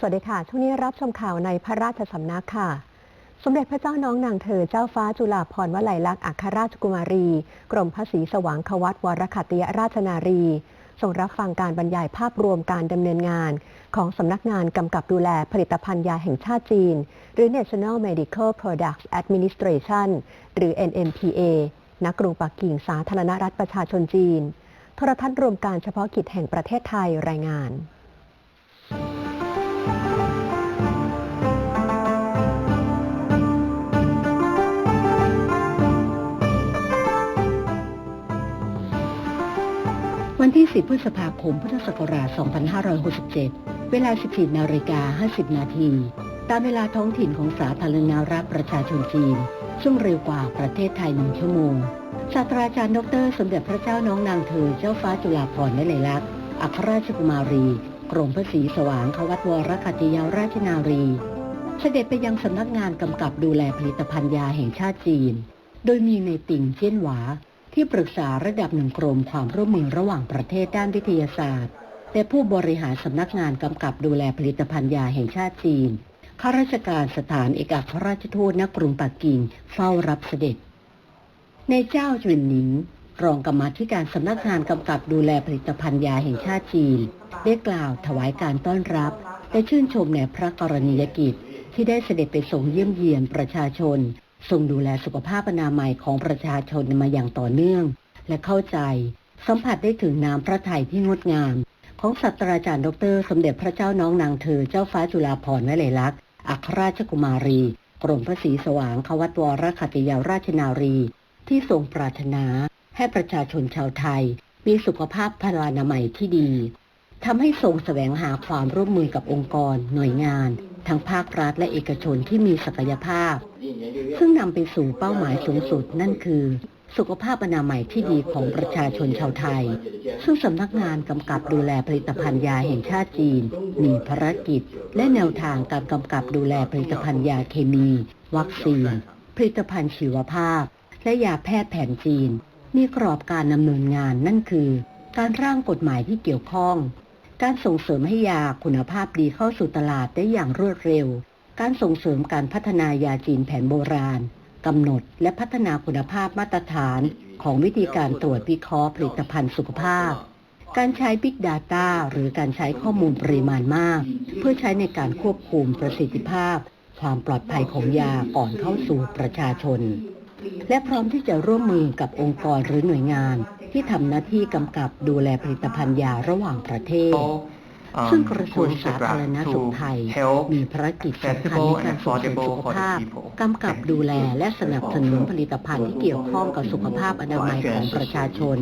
สวัสดีค่ะ ช่วงนี้รับชมข่าวในพระราชสำนักค่ะ สมเด็จพระเจ้าน้องนางเธอเจ้าฟ้าจุฬาภรณ์วลัยลักษณ์อัครราชกุมารี กรมพระศรีสว่างควัตวรคัตติยราชนารีทรงรับฟังการบรรยายภาพรวมการดำเนินงาน ของสำนักงานกำกับดูแลผลิตภัณฑ์ยาแห่งชาติจีน หรือ National Medical Products Administration หรือ NMPA ณ กรุงปักกิ่งสาธารณรัฐประชาชนจีน โทรทัศน์รวมการเฉพาะกิจแห่งประเทศไทยรายงาน วันที่ 10 พฤษภาคม พุทธศักราช 2567 เวลา 14 นาฬิกา 50 นาที ตามเวลาท้องถิ่นของสาธารณรัฐประชาชนจีน ซึ่งเร็วกว่าประเทศไทยหนึ่งชั่วโมง ศาสตราจารย์ดร สมเด็จพระเจ้าน้องนางเธอ เจ้าฟ้าจุฬาภรณ์และเลยลักษณ์ อัครราชกุมารี กรมพระศรีสว่างควัตวรคติยาราชนารี เสด็จไปยังสำนักงานกำกับดูแลผลิตภัณฑ์ยาแห่งชาติจีน โดยมีในติ่งเจียนหวา ที่ปรึกษาระดับหนึ่งกรมความร่วมมือระหว่างประเทศด้านวิทยาศาสตร์ และผู้บริหารสำนักงานกำกับดูแลผลิตภัณฑ์ยาแห่งชาติจีนข้าราชการสถานเอกอัครราชทูตณกรุงปักกิ่งเฝ้ารับเสด็จ ในเจ้าจุนหนิง รองกรรมาธิการสำนักงานกำกับดูแลผลิตภัณฑ์ยาแห่งชาติจีน ได้กล่าวถวายการต้อนรับ และชื่นชมในพระกรณียกิจที่ได้เสด็จไปทรงเยี่ยมเยียนประชาชน ทรงดูแลสุขภาพอนามัยของประชาชนมาอย่างต่อเนื่อง และเข้าใจ สัมผัสได้ถึงน้ำพระทัยที่งดงาม ของศาสตราจารย์ดร สมเด็จพระเจ้าน้องนางเธอเจ้าฟ้าจุฬาภรณ์วลัยลักษณ์อัครราชกุมารี กรมพระศรีสว่างควัตวรคตติยาราชนารี ที่ทรงปรารถนา ให้ประชาชนชาวไทย มีสุขภาพพลานามัยที่ดีทำให้ทรงแสวงหาความร่วมมือกับองค์กร หน่วยงาน ทั้งภาครัฐและเอกชนที่มีศักยภาพ ซึ่งนำไปสู่เป้าหมายสูงสุดนั่นคือ สุขภาพอนามัยที่ดีของประชาชนชาวไทย ซึ่งสำนักงานกำกับดูแลผลิตภัณฑ์ยาแห่งชาติจีน มีภารกิจ และแนวทางการกำกับดูแลผลิตภัณฑ์ยาเคมี วัคซีน ผลิตภัณฑ์ชีวภาพ และยาแพทย์แผนจีน มีกรอบการดำเนินงานนั่นคือ การร่างกฎหมายที่เกี่ยวข้อง การส่งเสริมให้ยาคุณภาพดีเข้าสู่ตลาดได้อย่างรวดเร็ว การส่งเสริมการพัฒนายาจีนแผนโบราณกำหนดและพัฒนาคุณภาพมาตรฐานของวิธีการตรวจวิเคราะห์ผลิตภัณฑ์สุขภาพ การใช้ Big Data หรือการใช้ข้อมูลปริมาณมาก เพื่อใช้ในการควบคุมประสิทธิภาพ ความปลอดภัยของยาก่อนเข้าสู่ประชาชน และพร้อมที่จะร่วมมือกับองค์กรหรือหน่วยงาน ที่ทำหน้าที่กำกับดูแลผลิตภัณฑ์ยาระหว่างประเทศ ซึ่งกระทรวงสาธารณสุขไทย มีภารกิจสำคัญในการส่งเสริมสุขภาพกำกับดูแลและสนับสนุนผลิตภัณฑ์ที่เกี่ยวข้องกับสุขภาพอนามัยของประชาชน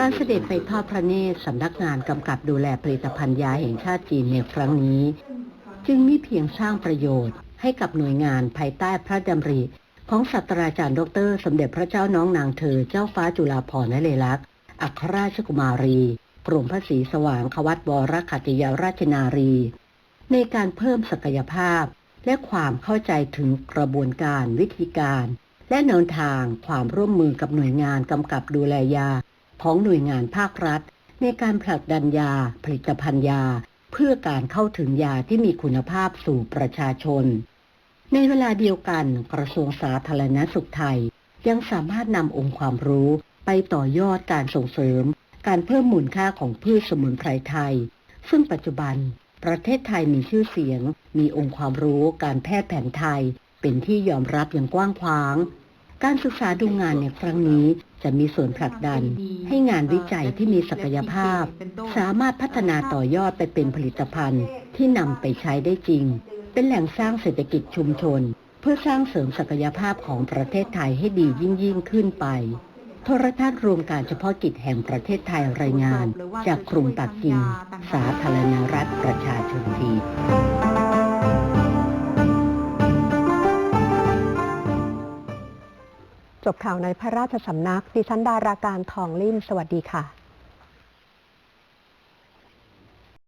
การเสด็จไปทอดพระเนตรสำนักงานกำกับดูแลผลิตภัณฑ์ยาแห่งชาติจีนในครั้งนี้ จึงมิเพียงสร้างประโยชน์ให้กับหน่วยงานภายใต้พระดำริ ของศาสตราจารย์ดร สมเด็จพระเจ้าน้องนางเธอเจ้าฟ้าจุฬาภรณ์และเลลักษณ์อัครราชกุมารีกรมพระศรีสว่างควัตวรคัติยาราชนารี ในการเพิ่มศักยภาพ และความเข้าใจถึงกระบวนการวิธีการ และแนวทางความร่วมมือกับหน่วยงานกำกับดูแลยา ของหน่วยงานภาครัฐ ในการผลักดันยา ผลิตภัณฑ์ยา เพื่อการเข้าถึงยาที่มีคุณภาพสู่ประชาชน ในเวลาเดียวกันกระทรวงสาธารณสุขไทย ยังสามารถนำองค์ความรู้ไปต่อยอดการส่งเสริม การเพิ่มมูลค่าของพืชสมุนไพรไทย ซึ่งปัจจุบัน ประเทศไทยมีชื่อเสียง มีองค์ความรู้การแพทย์แผนไทย เป็นที่ยอมรับอย่างกว้างขวาง การศึกษาดูงานในครั้งนี้จะมีส่วนผลักดัน ให้งานวิจัยที่มีศักยภาพ สามารถพัฒนาต่อยอดไปเป็นผลิตภัณฑ์ที่นำไปใช้ได้จริง เป็นแหล่งสร้างเศรษฐกิจชุมชน เพื่อสร้างเสริมศักยภาพของประเทศไทยให้ดียิ่งยิ่งขึ้นไป โทรทัศน์รวมการเฉพาะกิจแห่งประเทศไทยรายงาน จากกรุงปักกิ่งสาธารณรัฐประชาชนจีนจบข่าวในพระราชสำนัก ดิฉันดาราการทองลิ่ม สวัสดีค่ะ